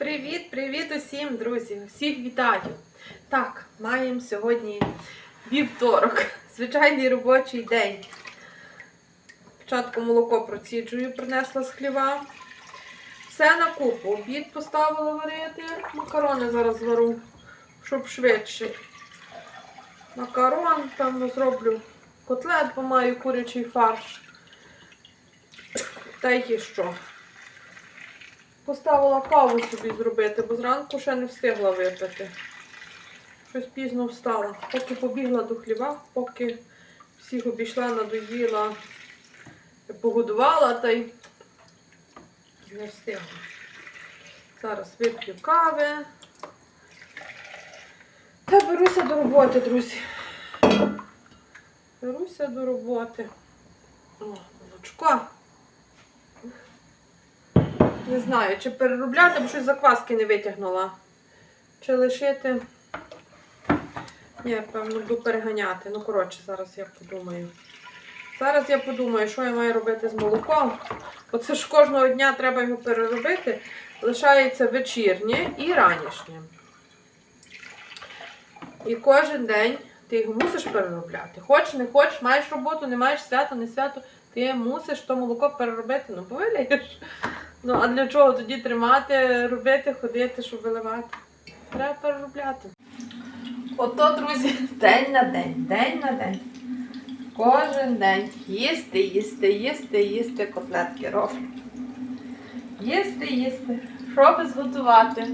Привіт, привіт усім, друзі! Всіх вітаю! Так, маємо сьогодні вівторок, звичайний робочий день. Спочатку молоко проціджую, принесла з хліва. Все на купу. Обід поставила варити. Макарони зараз звару, щоб швидше. Макарон, певно, зроблю котлет, бо маю курячий фарш. Та й що. Поставила каву собі зробити, бо зранку ще не встигла випити. Щось пізно встала. Поки побігла до хліва, поки всіх обійшла, надоїла, погодувала та й не встигла. Зараз вип'ю кави. Та беруся до роботи, друзі. Беруся до роботи. О, молочко. Не знаю, чи переробляти, бо щось закваски не витягнула. Чи лишити. Ні, певно, буду переганяти. Ну, коротше, зараз я подумаю. Зараз я подумаю, що я маю робити з молоком. Бо це ж кожного дня треба його переробити. Лишається вечірнє і ранішнє. І кожен день ти його мусиш переробляти. Хочеш, не хочеш, маєш роботу, не маєш свято, не свято, ти мусиш то молоко переробити. Ну, повиляєш. Ну, а для чого тоді тримати, робити, ходити, щоб виливати? Треба переробляти. Ото, друзі, день на день, день на день. Кожен день їсти, їсти, їсти, їсти котлетки роблю. Їсти, їсти. Що би зготувати?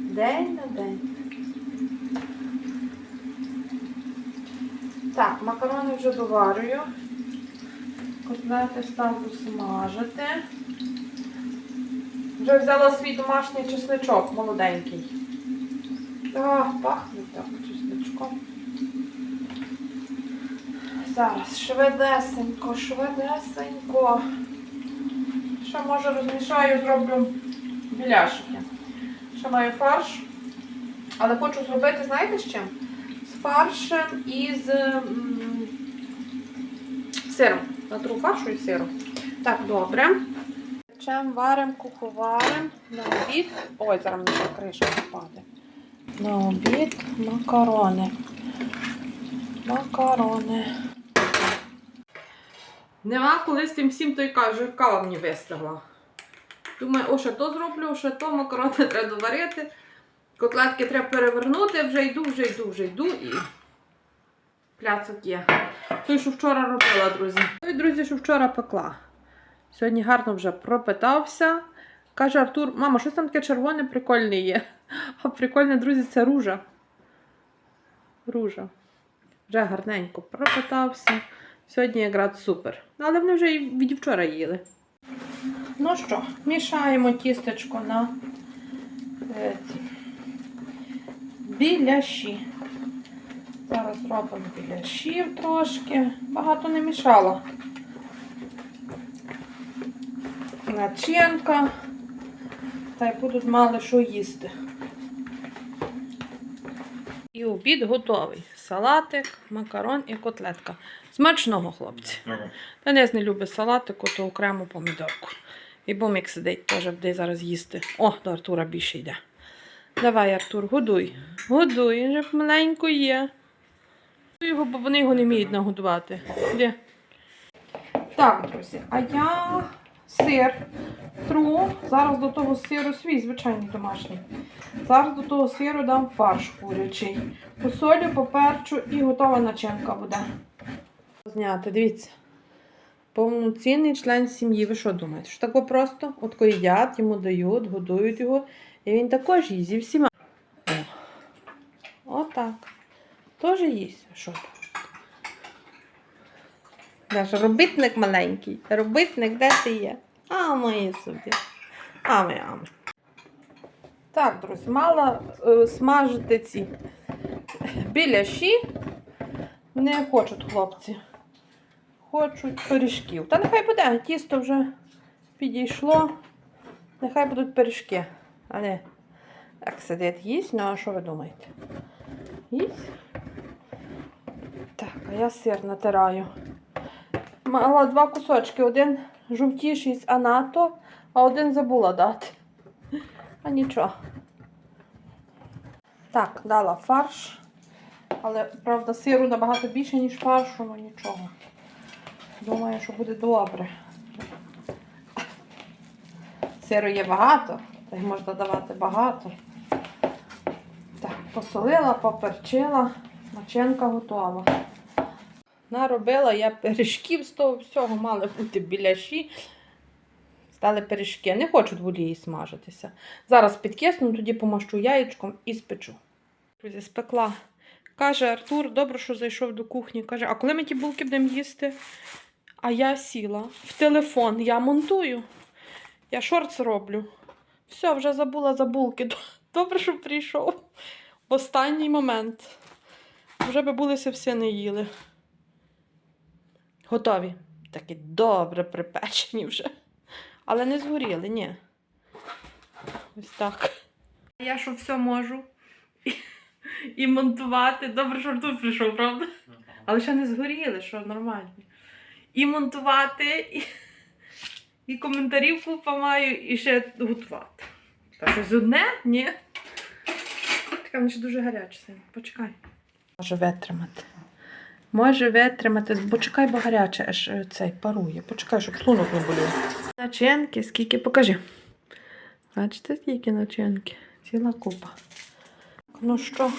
День на день. Так, макарони вже доварюю. Котлети ставлю смажити. Вже взяла свій домашній чесничок молоденький. Так, пахне так чесничком. Зараз швидесенько, швидесенько. Ще може розмішаю, зроблю біляшики. Ще маю фарш. Але хочу зробити, знаєте з чим? З фаршем і з м, сиром. Натру фаршу і сиру. Так, добре. Печем, варимо, куховаримо на обід. Ой, зараз мені ще кришка впаде. На обід макарони. Макарони. Нема коли з тим всім той каже, кава мені вистигла. Думаю, о, ще то зроблю, ще то макарони треба доварити. Котлетки треба перевернути, вже йду, вже йду, вже йду і пляцок є. Той, що вчора робила, друзі. Той, друзі, що вчора пекла. Сьогодні гарно вже пропитався. Каже Артур, мама, щось там таке червоне прикольне є. А прикольне, друзі, це ружа. Ружа. Вже гарненько пропитався. Сьогодні якраз супер. Ну, Але вони вже і від вчора їли. Ну що, мішаємо тістечко на е, ці біляші. Зараз робимо біляшів трошки. Багато не мішала. Начинка. Та й будуть мало що їсти. І обід готовий. Салатик, макарон і котлетка. Смачного, хлопці. Денис не любить салатику, то окремо помідорку. І бумік сидить, теж буде зараз їсти. О, до Артура більше йде. Давай, Артур, годуй. Годуй, він же маленько є. Годуй Його, бо вони його не вміють нагодувати. Де? Так, друзі, а я сир тру. Зараз до того сиру свій, звичайний домашній. Зараз до того сиру дам фарш курячий. Посолю, поперчу і готова начинка буде. Зняти, дивіться. Повноцінний член сім'ї. Ви що думаєте? Що таке просто? От їдять, йому дають, годують його. І він також їсть всіма. Отак. Теж їсть. Що? Наш робітник маленький. Робітник, де ти є? А, мої собі. А, ми, а ми. Так, друзі, мала е, смажити ці біляші. Не хочуть хлопці. Хочуть пиріжків. Та нехай буде, тісто вже підійшло. Нехай будуть пиріжки. А не так сидить, їсть. Ну, а що ви думаєте? Їсть? А я сир натираю. Мала два кусочки. Один жовтіший з анато, а один забула дати. А нічого. Так, дала фарш. Але, правда, сиру набагато більше, ніж фаршу, ну нічого. Думаю, що буде добре. Сиру є багато, та й можна давати багато. Так, посолила, поперчила, начинка готова. Наробила я пиріжків з того всього, мали бути біляші. Стали пиріжки. Не хочуть в смажитися. Зараз підкисну, тоді помащу яєчком і спечу. Друзі, спекла. Каже Артур, добре, що зайшов до кухні. Каже, а коли ми ті булки будемо їсти? А я сіла в телефон, я монтую. Я шортс роблю. Все, вже забула за булки. Добре, що прийшов. В останній момент. Вже би булися всі не їли. Готові. Такі добре припечені вже. Але не згоріли, ні. Ось так. Я що все можу. І, і монтувати. Добре, що Артур прийшов, правда? Але ще не згоріли, що нормально. І монтувати, і, і коментарів купа маю, і ще готувати. Та щось одне? Ні. Така вона ще дуже гаряча. Почекай. Може витримати. Може витримати, бо чекай, бо гаряче аж е, цей парує. Почекай, щоб шлунок не болів. Начинки, скільки покажи. Бачите, скільки начинки? Ціла купа. Ну що,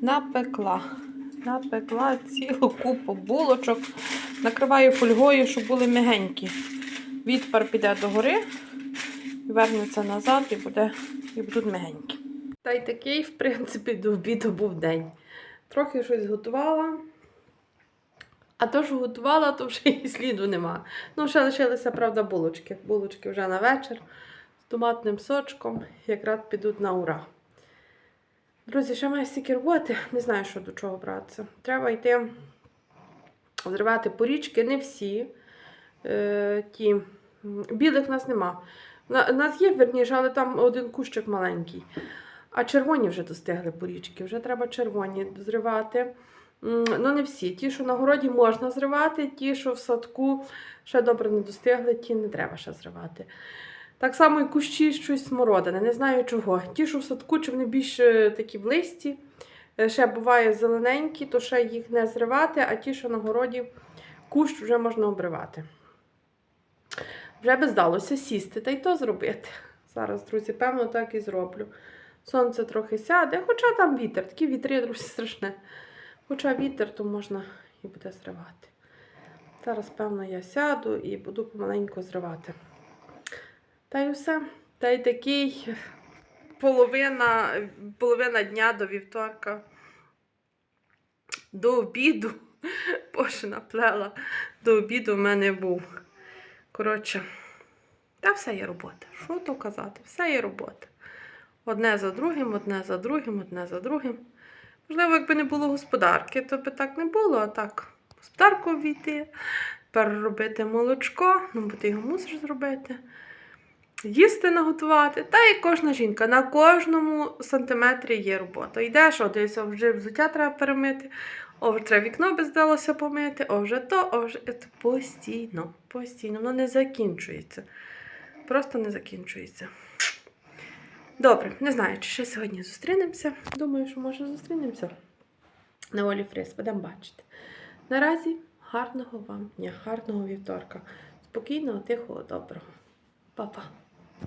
напекла. Напекла цілу купу булочок. Накриваю фольгою, щоб були м'ягенькі. Відпар піде догори, вернеться назад і, буде, і будуть м'ягенькі. Та й такий, в принципі, до обіду був день. Трохи щось готувала. А то, що готувала, то вже і сліду нема. Ну, ще лишилися, правда, булочки. Булочки вже на вечір з томатним сочком, якраз підуть на ура. Друзі, ще маю стільки роботи, не знаю, що до чого братися. Треба йти зривати порічки, не всі. Е, ті. Білих в нас нема. На, нас є, верніше, але там один кущик маленький. А червоні вже достигли порічки, вже треба червоні зривати. Ну, не всі. Ті, що на городі можна зривати, ті, що в садку ще добре не достигли, ті не треба ще зривати. Так само і кущі щось смородини, не знаю чого. Ті, що в садку, чи вони більш е, такі в листі, е, ще буває зелененькі, то ще їх не зривати, а ті, що на городі, кущ вже можна обривати. Вже би здалося сісти та й то зробити. Зараз, друзі, певно, так і зроблю. Сонце трохи сяде, хоча там вітер, такі вітри, друзі, страшне. Хоча вітер, то можна і буде зривати. Зараз, певно, я сяду і буду помаленьку зривати. Та й все. Та й такий половина, половина дня до вівторка. До обіду. Боже, наплела. До обіду в мене був. Коротше, та все є робота. Що то казати? Все є робота. Одне за другим, одне за другим, одне за другим. Можливо, якби не було господарки, то би так не було, а так, господарку війти, переробити молочко, ну, бо ти його мусиш зробити, їсти наготувати. Та і кожна жінка, на кожному сантиметрі є робота. Йдеш, о, вже взуття треба перемити, о, вже треба вікно би здалося помити, о, вже то, о, вже Це постійно, постійно, воно не закінчується. Просто не закінчується. Добре, не знаю, чи ще сьогодні зустрінемося. Думаю, що може зустрінемося на Олі Фрис, будемо бачити. Наразі гарного вам дня, гарного вівторка. Спокійного, тихого, доброго. Па-па.